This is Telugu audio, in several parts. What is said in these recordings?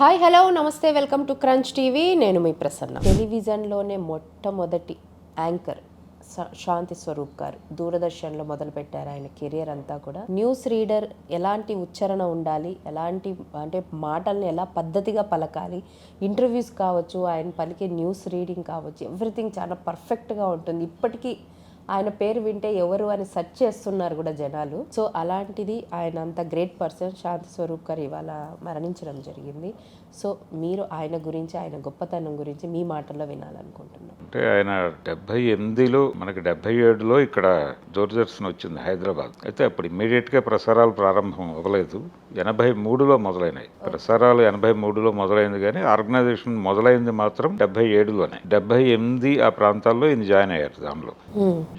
హాయ్ హలో నమస్తే వెల్కమ్ టు క్రంచ్ టీవీ నేను మీ ప్రసన్న. టెలివిజన్లోనే మొట్టమొదటి యాంకర్ శాంతి స్వరూప్ గారు దూరదర్శన్లో మొదలుపెట్టారు ఆయన కెరియర్ అంతా కూడా. న్యూస్ రీడర్ ఎలాంటి ఉచ్చారణ ఉండాలి ఎలాంటి అంటే మాటల్ని ఎలా పద్ధతిగా పలకాలి ఇంటర్వ్యూస్ కావచ్చు ఆయన పలికే న్యూస్ రీడింగ్ కావచ్చు ఎవ్రీథింగ్ చాలా పర్ఫెక్ట్గా ఉంటుంది. ఇప్పటికీ ఆయన పేరు వింటే ఎవరు అని సెర్చ్ చేస్తున్నారు కూడా జనాలు. సో అలాంటిది ఆయన అంత గ్రేట్ పర్సన్ శాంతి స్వరూప్ గారు ఇవాళ మరణించడం జరిగింది. సో మీరు ఆయన గురించి ఆయన గొప్పతనం గురించి మీ మాటల్లో వినాలనుకుంటున్నాం. అంటే ఆయన డెబ్బై ఎనిమిదిలో మనకి డెబ్బై ఏడులో ఇక్కడ దూరదర్శన్ వచ్చింది హైదరాబాద్. అయితే అప్పుడు ఇమ్మీడియట్గా ప్రసారాలు ప్రారంభం అవ్వలేదు. ఎనభై మూడులో మొదలైనాయి. ప్రసారాలు ఎనభై మూడులో మొదలైంది కానీ ఆర్గనైజేషన్ మొదలైంది మాత్రం డెబ్బై ఏడులోనే. డెబ్బై ఎనిమిది ఆ ప్రాంతాల్లో ఈయన జాయిన్ అయ్యారు దానిలో.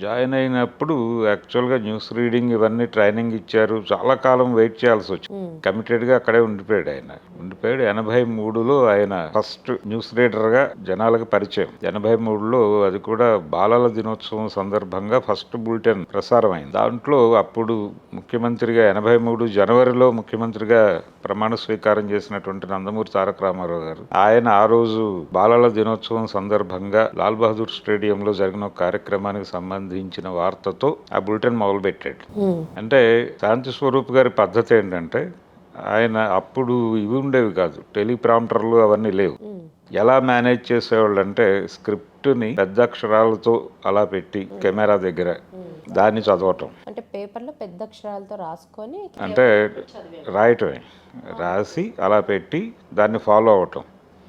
జాయిన్ అయినప్పుడు యాక్చువల్గా న్యూస్ రీడింగ్ ఇవన్నీ ట్రైనింగ్ ఇచ్చారు. చాలా కాలం వెయిట్ చేయాల్సి వచ్చింది. కమిటెడ్గా అక్కడే ఉండిపోయాడు ఆయన. ఉండిపోయాడు. ఎనభై మూడులో ఆయన ఫస్ట్ న్యూస్ రీడర్గా జనాలకు పరిచయం. ఎనభై మూడులో అది కూడా బాలల దినోత్సవం సందర్భంగా ఫస్ట్ బులెటిన్ ప్రసారం అయింది దాంట్లో అప్పుడు ముఖ్యమంత్రిగా ఎనభై మూడు జనవరిలో ముఖ్యమంత్రిగా ప్రమాణ స్వీకారం చేసినటువంటి నందమూరి తారక రామారావు గారు ఆయన ఆ రోజు బాలల దినోత్సవం సందర్భంగా లాల్ బహదూర్ స్టేడియంలో జరిగిన కార్యక్రమానికి సంబంధించిన వార్తతో ఆ బులెటిన్ మొదలుపెట్టాడు. అంటే శాంతి స్వరూప్ గారి పద్ధతి ఏంటంటే ఆయన అప్పుడు ఇవి ఉండేవి కాదు టెలిప్రాంప్టర్లు అవన్నీ లేవు. ఎలా మేనేజ్ చేసేవాళ్ళు అంటే స్క్రిప్ట్ని పెద్ద అక్షరాలతో అలా పెట్టి కెమెరా దగ్గర దాన్ని చదవటం. అంటే పేపర్లో పెద్ద అక్షరాలతో రాసుకొని అంటే రాయటమే. రాసి అలా పెట్టి దాన్ని ఫాలో అవటం.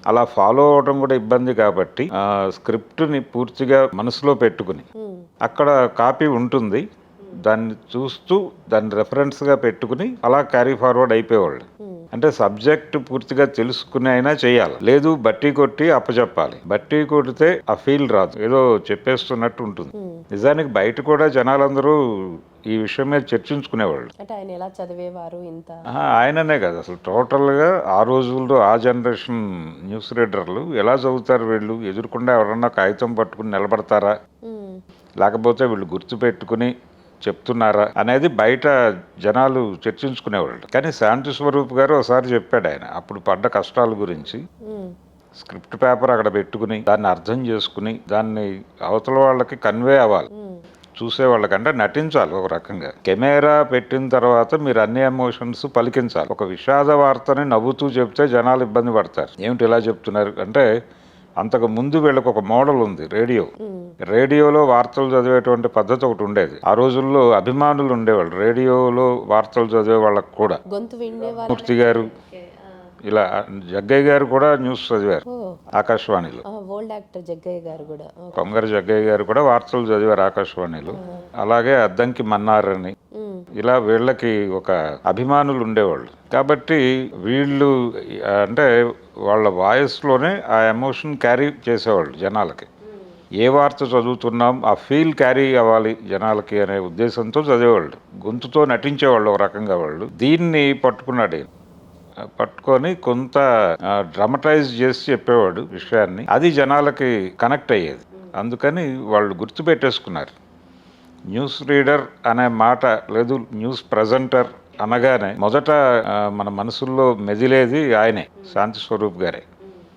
అలా ఫాలో అవటం కూడా ఇబ్బంది కాబట్టి ఆ స్క్రిప్ట్ని పూర్తిగా మనసులో పెట్టుకుని అక్కడ కాపీ ఉంటుంది. దాన్ని చూస్తూ దాన్ని రెఫరెన్స్గా పెట్టుకుని అలా క్యారీ ఫార్వర్డ్ అయిపోయేవాళ్ళు. అంటే సబ్జెక్ట్ పూర్తిగా తెలుసుకుని అయినా చేయాలి. లేదు బట్టి కొట్టి అప్పచెప్పాలి. బట్టి కొడితే ఆ ఫీల్ రాదు. ఏదో చెప్పేస్తున్నట్టు ఉంటుంది. నిజానికి బయట కూడా జనాలందరూ ఈ విషయం మీద చర్చించుకునేవాళ్ళు. అంటే ఆయన ఎలా చదివేవారు ఇంత? ఆయననే కాదు. అసలు టోటల్గా ఆ రోజుల్లో ఆ జనరేషన్ న్యూస్ రీడర్లు ఎలా చదువుతారు వీళ్ళు? ఎదురుకుండా ఎవరన్నా కాగితం పట్టుకుని నిలబడతారా. లేకపోతే వీళ్ళు గుర్తుపెట్టుకుని చెప్తున్నారా? అనేది బయట జనాలు చర్చించుకునేవాళ్ళు. కానీ శాంతి స్వరూప్ గారు ఒకసారి చెప్పాడు ఆయన. అప్పుడు పడ్డ కష్టాల గురించి. స్క్రిప్ట్ పేపర్ అక్కడ పెట్టుకుని దాన్ని అర్థం చేసుకుని దాన్ని అవతల వాళ్ళకి కన్వే అవ్వాలి. మ్మ్. చూసే వాళ్ళకంటే నటించాలి ఒక రకంగా. కెమెరా పెట్టిన తర్వాత మీరు అన్ని ఎమోషన్స్ పలికించాలి. ఒక విషాద వార్తని నవ్వుతూ చెప్తే జనాలు ఇబ్బంది పడతారు. ఏమిటి ఇలా చెప్తున్నారు? అంటే అంతకు ముందు వీళ్ళకి ఒక మోడల్ ఉంది రేడియో. రేడియోలో వార్తలు చదివేటువంటి పద్ధతి ఒకటి ఉండేది. ఆ రోజుల్లో అభిమానులు ఉండేవాళ్ళు రేడియోలో వార్తలు చదివే వాళ్ళకి కూడా. మూర్తి గారు ఇలా జగ్గయ్య గారు కూడా న్యూస్ చదివారు ఆకాశవాణిలో. ఓల్డ్ యాక్టర్ జగ్గయ్య గారు కూడా. కొంగర జగ్గయ్య గారు కూడా వార్తలు చదివారు ఆకాశవాణిలో. అలాగే అద్దంకి మన్నారని. ఇలా వీళ్ళకి ఒక అభిమానులు ఉండేవాళ్ళు. కాబట్టి వీళ్ళు అంటే వాళ్ళ వాయిస్లోనే ఆ ఎమోషన్ క్యారీ చేసేవాళ్ళు జనాలకి. ఏ వార్త చదువుతున్నాం ఆ ఫీల్ క్యారీ అవ్వాలి జనాలకి అనే ఉద్దేశంతో చదివేవాళ్ళు. గొంతుతో నటించేవాళ్ళు ఒక రకంగా వాళ్ళు. దీన్ని పట్టుకున్నాడు పట్టుకొని కొంత డ్రమటైజ్ చేసి చెప్పేవాడు విషయాన్ని. అది జనాలకి కనెక్ట్ అయ్యేది. అందుకని వాళ్ళు గుర్తుపెట్టేసుకున్నారు న్యూస్ రీడర్ అనే మాట లేదు న్యూస్ ప్రజెంటర్ అనగానే మొదట మన మనసుల్లో మెదిలేది ఆయనే శాంతి స్వరూప్ గారే.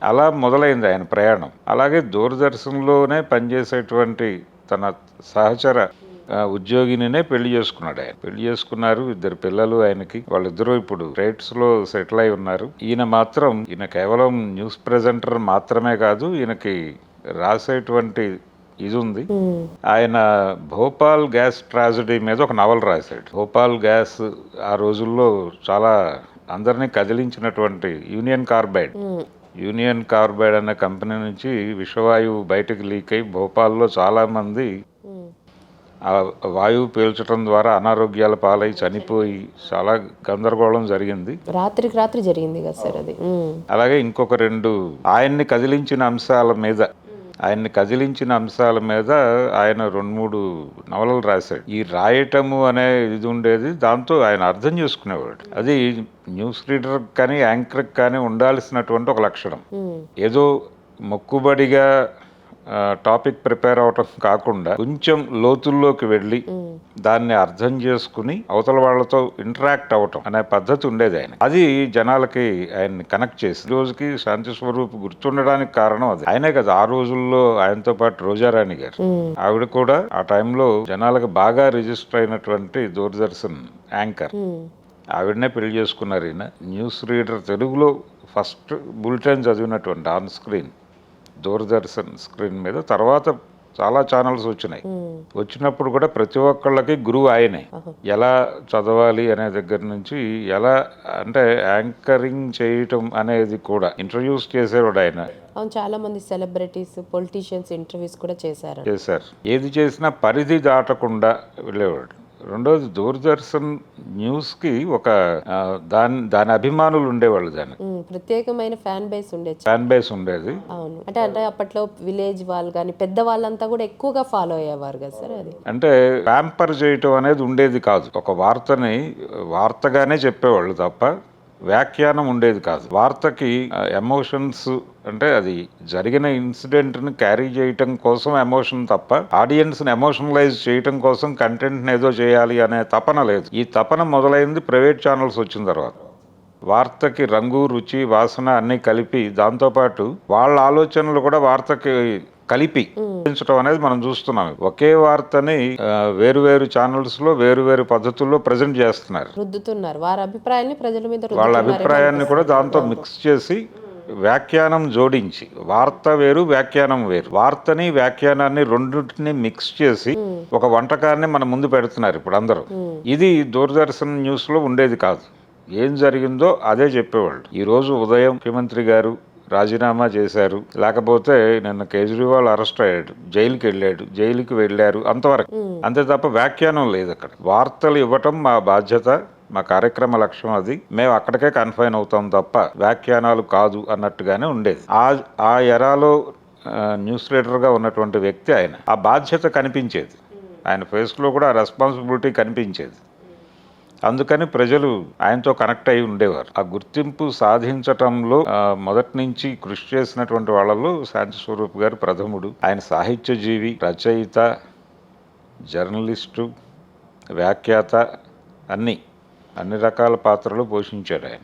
అలా మొదలైంది ఆయన ప్రయాణం. అలాగే దూరదర్శన్లోనే పనిచేసేటువంటి తన సహచర ఆ, ఉద్యోగినినే పెళ్ళి చేసుకున్నాడు ఆయన పెళ్ళి చేసుకున్నారు ఇద్దరు పిల్లలు ఆయనకి వాళ్ళిద్దరూ ఇప్పుడు ట్రేడ్స్లో సెటిల్ అయి ఉన్నారు ఈయన మాత్రం ఈయన కేవలం న్యూస్ ప్రెజెంటర్ మాత్రమే కాదు ఈయనకి రాసేటువంటి ఇది ఉంది మ్మ్. ఆయన భోపాల్ గ్యాస్ ట్రాజడీ మీద ఒక నవల రాశాడు భోపాల్ గ్యాస్ ఆ రోజుల్లో చాలా అందరినీ కదిలించినటువంటి యూనియన్ కార్బైడ్ మ్మ్. యూనియన్ కార్బైడ్ అనే కంపెనీ నుంచి విషవాయువు బయటకు లీక్ అయి భోపాల్లో చాలా మంది మ్మ్. ఆ వాయువు పీల్చడం ద్వారా అనారోగ్యాల పాలై చనిపోయి చాలా గందరగోళం జరిగింది. రాత్రికి రాత్రి జరిగింది కదా సార్ అది. అలాగే ఇంకొక రెండు ఆయన్ని కదిలించిన అంశాల మీద ఆయన్ని కదిలించిన అంశాల మీద ఆయన రెండు మూడు నవలలు రాశాడు. ఈ రాయటము అనే ఇది ఉండేది దాంతో ఆయన అర్థం చేసుకునేవాడు. అది న్యూస్ రీడర్ కానీ యాంకర్ కానీ ఉండాల్సినటువంటి ఒక లక్షణం. ఏదో మొక్కుబడిగా టాపిక్ ప్రిపేర్ అవటం కాకుండా కొంచెం లోతుల్లోకి వెళ్ళి దాన్ని అర్థం చేసుకుని అవతల వాళ్ళతో ఇంటరాక్ట్ అవటం అనే పద్ధతి ఉండేది ఆయన. అది జనాలకి ఆయన్ని కనెక్ట్ చేసి రోజుకి శాంతి స్వరూప్ గుర్తుండడానికి కారణం అది. ఆయనే కదా ఆ రోజుల్లో ఆయనతో పాటు రోజారాణి గారు. ఆవిడ కూడా ఆ టైంలో జనాలకు బాగా రిజిస్టర్ అయినటువంటి దూరదర్శన్ యాంకర్. ఆవిడనే పెళ్ళి చేసుకున్నారు ఈయన. న్యూస్ రీడర్ తెలుగులో ఫస్ట్ బులెటిన్ చదివినటువంటి ఆన్ స్క్రీన్. దూరదర్శన్ స్క్రీన్ మీద. తర్వాత చాలా ఛానల్స్ వచ్చినాయి. వచ్చినప్పుడు కూడా ప్రతి ఒక్కళ్ళకి గురువు ఆయనే. ఎలా చదవాలి అనే దగ్గర నుంచి ఎలా అంటే యాంకరింగ్ చేయటం అనేది కూడా. ఇంట్రడ్యూస్ చేసేవాడు ఆయన. అవును చాలా మంది సెలబ్రిటీస్ పొలిటీషియన్స్ ఇంటర్వ్యూస్ కూడా చేశారు. చేశారు. ఏది చేసినా పరిధి దాటకుండా వెళ్ళేవాడు. రెండోది దూరదర్శన్ న్యూస్కి ఒక ఆ, దాని దాని అభిమానులు ఉండేవాళ్ళు దాని ప్రత్యేకమైన ఫ్యాన్ బేస్ ఉండేది. ఫ్యాన్ బేస్ ఉండేది. అవును. అంటే అంటే అప్పట్లో విలేజ్ వాళ్ళు కానీ పెద్ద వాళ్ళంతా కూడా ఎక్కువగా ఫాలో అయ్యేవారు కదా సార్ అది? అంటే ప్యాంపర్ చేయటం అనేది ఉండేది కాదు. ఒక వార్తని వార్తగానే చెప్పేవాళ్ళు తప్ప వ్యాఖ్యానం ఉండేది కాదు. వార్తకి ఎమోషన్స్ అంటే అది జరిగిన ఇన్సిడెంట్ని క్యారీ చేయటం కోసం ఎమోషన్ తప్ప ఆడియన్స్ని ఎమోషనలైజ్ చేయటం కోసం కంటెంట్ని ఏదో చేయాలి అనే తపన లేదు. ఈ తపన మొదలైంది ప్రైవేట్ ఛానల్స్ వచ్చిన తర్వాత. వార్తకి రంగు రుచి వాసన అన్నీ కలిపి దాంతోపాటు వాళ్ళ ఆలోచనలు కూడా వార్తకి కలిపి పెంచడం అనేది మనం చూస్తున్నాం. ఒకే వార్తని వేరు వేరు ఛానల్స్లో వేరు వేరు పద్ధతుల్లో ప్రజెంట్ చేస్తున్నారు. రుద్దుతున్నారు. వారి అభిప్రాయాన్ని ప్రజల మీద వాళ్ళ అభిప్రాయాన్ని కూడా దాంతో మిక్స్ చేసి వ్యాఖ్యానం జోడించి వార్త వేరు వ్యాఖ్యానం వేరు. వార్తని వ్యాఖ్యానాన్ని రెండింటిని మిక్స్ చేసి ఒక వంటకాన్ని మన ముందు పెడుతున్నారు ఇప్పుడు అందరూ. ఇది దూరదర్శన్ న్యూస్లో ఉండేది కాదు. ఏం జరిగిందో అదే చెప్పేవాళ్ళు. ఈ రోజు ఉదయం ముఖ్యమంత్రి గారు రాజీనామా చేశారు. లేకపోతే నిన్న కేజ్రీవాల్ అరెస్ట్ అయ్యాడు. జైలుకి వెళ్ళాడు. జైలుకి వెళ్ళారు అంతవరకు. అంతే తప్ప వ్యాఖ్యానం లేదు అక్కడ. వార్తలు ఇవ్వటం మా బాధ్యత మా కార్యక్రమ లక్ష్యం అది. మేము అక్కడికే కన్ఫైన్ అవుతాం తప్ప వ్యాఖ్యానాలు కాదు అన్నట్టుగానే ఉండేది. ఆ ఆ ఎరాలో న్యూస్ రీడర్గా ఉన్నటువంటి వ్యక్తి ఆయన. ఆ బాధ్యత కనిపించేది. ఆయన ఫేస్లో కూడా ఆ రెస్పాన్సిబిలిటీ కనిపించేది. అందుకని ప్రజలు ఆయనతో కనెక్ట్ అయి ఉండేవారు. ఆ గుర్తింపు సాధించటంలో మొదటి నుంచి కృషి చేసినటువంటి వాళ్ళలో శాంతి స్వరూప్ గారు ప్రథముడు. ఆయన సాహిత్య జీవి రచయిత జర్నలిస్టు వ్యాఖ్యాత అన్ని అన్ని రకాల పాత్రలు పోషించాడు ఆయన.